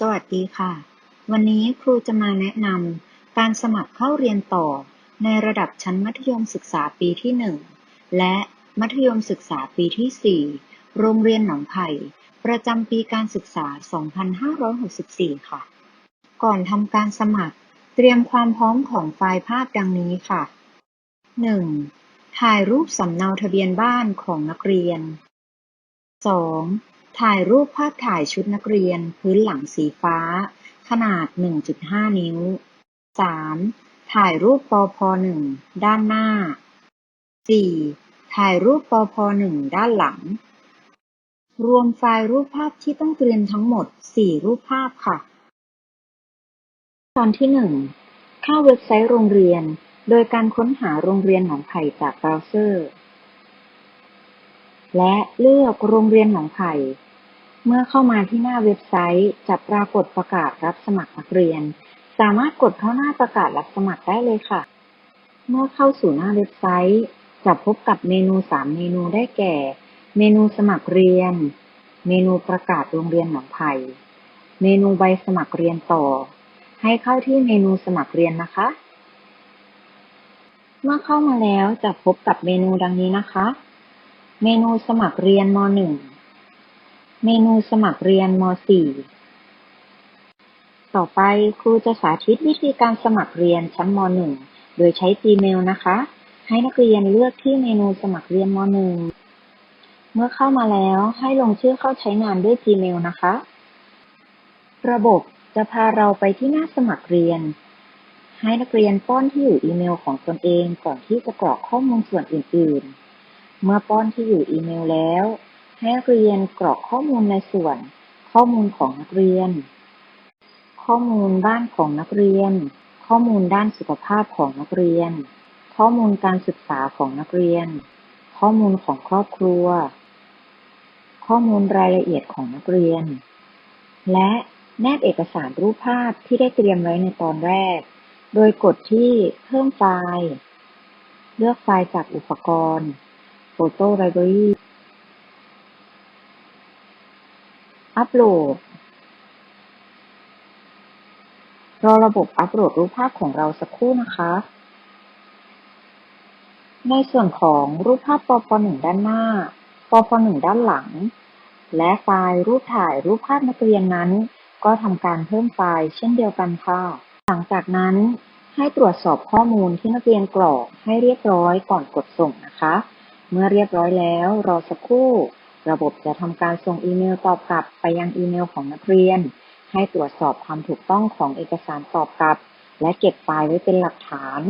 สวัสดีค่ะ วันนี้ครูจะมาแนะนำการสมัครเข้าเรียนต่อ ในระดับชั้นมัธยมศึกษาปีที่ 1 และมัธยมศึกษาปีที่ 4 โรงเรียนหนองไผ่ ประจำปีการศึกษา 2564 ค่ะ ก่อนทำการสมัคร เตรียมความพร้อมของไฟล์ภาพดังนี้ค่ะ 1. ถ่ายรูปสำเนาทะเบียนบ้านของนักเรียน 2. ถ่ายรูปภาพถ่ายชุดนักเรียน พื้นหลังสีฟ้า ขนาด 1.5 นิ้ว 3. ถ่ายรูปปพ1ด้านหน้า 4. ถ่ายรูปปพ1ด้านหลัง รวมไฟล์รูปภาพที่ต้องเตรียมทั้งหมด 4 รูปภาพค่ะ ตอนที่ 1 เข้าเว็บไซต์โรงเรียน โดยการค้นหาโรงเรียนหนองไผ่จากเบราว์เซอร์และเลือกโรงเรียนหนองไผ่ เมื่อเข้ามาที่หน้าเว็บไซต์จะปรากฏประกาศรับสมัครนักเรียน สามารถกดเข้าหน้าประกาศรับสมัครได้เลยค่ะ เมื่อเข้าสู่หน้าเว็บไซต์จะพบกับเมนู 3 เมนูได้แก่ เมนูสมัครเรียน เมนูประกาศโรงเรียนหนองไผ่เมนูใบสมัครเรียนต่อ ให้เข้าที่เมนูสมัครเรียนนะคะ เมื่อเข้ามาแล้วจะพบกับเมนูดังนี้นะคะ เมนูสมัครเรียนม .1 เมนูสมัครเรียนม .4 ต่อไปครูจะสาธิตวิธีการสมัครเรียนชั้นม .1 โดยใช้ Gmail นะคะ ให้นักเรียนเลือกที่เมนูสมัครเรียนม .1 เมื่อเข้ามาแล้วให้ลงชื่อเข้าใช้งานด้วย Gmail นะคะ ระบบจะพาเราไปที่หน้าสมัครเรียน ให้นักเรียนป้อนที่อยู่อีเมลของตนเองก่อนที่จะกรอกข้อมูลส่วนอื่น ๆ เมื่อป้อนที่อยู่อีเมลแล้ว ให้เรียนกรอกข้อมูลในส่วน ข้อมูลของนักเรียน ข้อมูลบ้านของนักเรียน ข้อมูลด้านสุขภาพของนักเรียน ข้อมูลการศึกษาของนักเรียน ข้อมูลของครอบครัว ข้อมูลรายละเอียดของนักเรียน และแนบเอกสารรูปภาพที่ได้เตรียมไว้ในตอนแรก โดยกดที่เพิ่มไฟล์ เลือกไฟล์จากอุปกรณ์ Photo Library อัปโหลด รอระบบอัปโหลดรูปภาพของเราสักครู่นะคะ ในส่วนของรูปภาพปพ .1 ด้านหน้าปพ .1 ด้านหลัง และไฟล์รูปถ่ายรูปภาพนักเรียนนั้น ก็ทำการเพิ่มไฟล์เช่นเดียวกันค่ะ หลังจากนั้นให้ตรวจสอบข้อมูลที่นักเรียนกรอกให้เรียบร้อยก่อนกดส่งนะคะ เมื่อเรียบร้อยแล้วรอสักครู่ ระบบจะทำการส่งอีเมลตอบกลับไปยังอีเมลของนักเรียน ให้ตรวจสอบความถูกต้องของเอกสารตอบกลับ และเก็บไฟล์ไว้เป็นหลักฐาน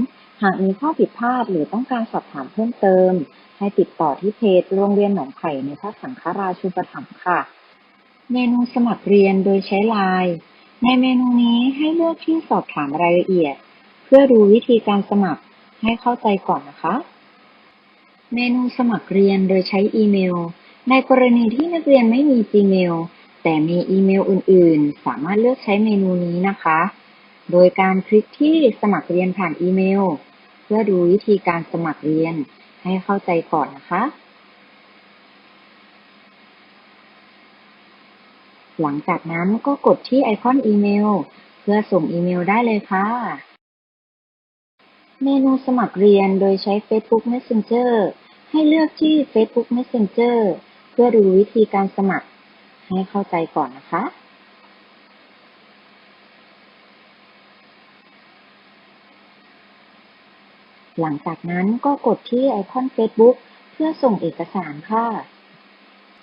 หากมีข้อผิดพลาดหรือต้องการสอบถามเพิ่มเติม ให้ติดต่อที่เพจโรงเรียนหนองไผ่ในพระสังฆราชูปถัมภ์ค่ะ เมนูสมัครเรียนโดยใช้ไลน์ในเมนูนี้ให้เลือกที่สอบถามรายละเอียด เพื่อดูวิธีการสมัครให้เข้าใจก่อนนะคะ เมนูสมัครเรียนโดยใช้อีเมล ในกรณีที่นักเรียนไม่มี Gmail แต่มีอีเมลอื่น ๆ สามารถเลือกใช้เมนูนี้นะคะ โดยการคลิกที่สมัครเรียนผ่านอีเมล เพื่อดูวิธีการสมัครเรียนให้เข้าใจก่อนนะคะ หลังจากนั้นก็กดที่ไอคอนอีเมล เพื่อส่งอีเมลได้เลยค่ะ เมนูสมัครเรียนโดยใช้ Facebook Messenger ให้เลือกที่ Facebook Messenger พื่อดูวิธีการสมัครให้เข้าใจก่อนนะคะ หลังจากนั้นก็กดที่ไอคอน Facebook เพื่อส่งเอกสารค่ะ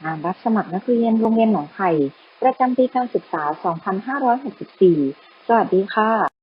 งานรับสมัครนักเรียนโรงเรียนหนองไผ่ประจำปีการศึกษา 2564 สวัสดีค่ะ